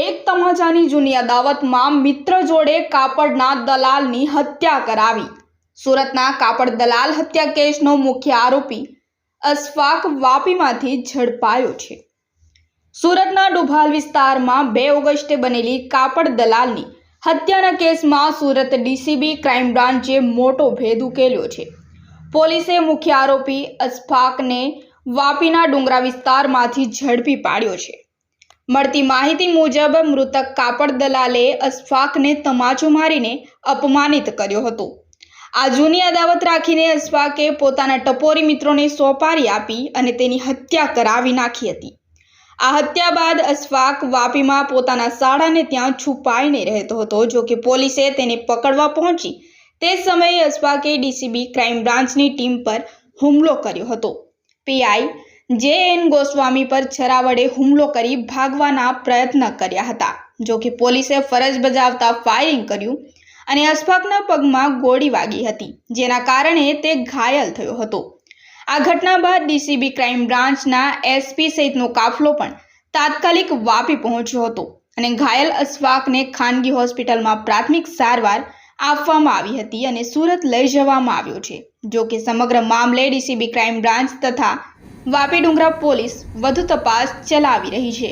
એક તમાચાની જૂની અદાવતમાં મિત્ર જોડે કાપડના દલાલની હત્યા કરાવી. સુરતના કાપડ દલાલ હત્યા કેસનો મુખ્ય આરોપી અશફાક વાપીમાંથી ઝડપાયો છે. સુરતના ડુભાલ વિસ્તારમાં બે ઓગસ્ટે બનેલી કાપડ દલાલની હત્યાના કેસમાં સુરત ડીસીબી ક્રાઇમ બ્રાન્ચે મોટો ભેદ ઉકેલ્યો છે. પોલીસે મુખ્ય આરોપી અશફાકને વાપીના ડુંગરા વિસ્તારમાંથી ઝડપી પાડ્યો છે. મળતી માહિતી મુજબ મૃતક કાપડ દલાલે અશફાકને તમાચો મારીને અપમાનિત કર્યો હતો. આ જૂની અદાવત રાખીને અશફાકે પોતાના ટપોરી મિત્રોને સોપારી આપી અને તેની હત્યા કરાવી નાખી હતી. આ હત્યા બાદ અશફાક વાપીમાં પોતાના શાળાને ત્યાં છુપાઈને રહેતો હતો, જો કે પોલીસે તેને પકડવા પહોંચી તે સમયે અશફાકે ડીસીબી ક્રાઇમ બ્રાન્ચની ટીમ પર હુમલો કર્યો હતો. પીઆઈ જે એન ગોસ્વામી પર છરા વડે હુમલો કરી ભાગવાના પ્રયત્ન કર્યા હતા. જો કે પોલીસે ફરજ બજાવતા ફાયરિંગ કર્યું અને અશફાકના પગમાં ગોળી વાગી હતી, જેના કારણે તે ઘાયલ થયો હતો. આ ઘટના બાદ ડીસીબી ક્રાઇમ બ્રાન્ચના એસપી સહિતનો કાફલો પણ તાત્કાલિક વાપી પહોંચ્યો હતો અને ઘાયલ અશફાકને ખાનગી હોસ્પિટલમાં પ્રાથમિક સારવાર આપવામાં આવી હતી અને સુરત લઈ જવામાં આવ્યો છે. જો કે સમગ્ર મામલે ડીસીબી ક્રાઇમ બ્રાન્ચ તથા વાપી ડુંગરા પોલીસ વધુ તપાસ ચલાવી રહી છે.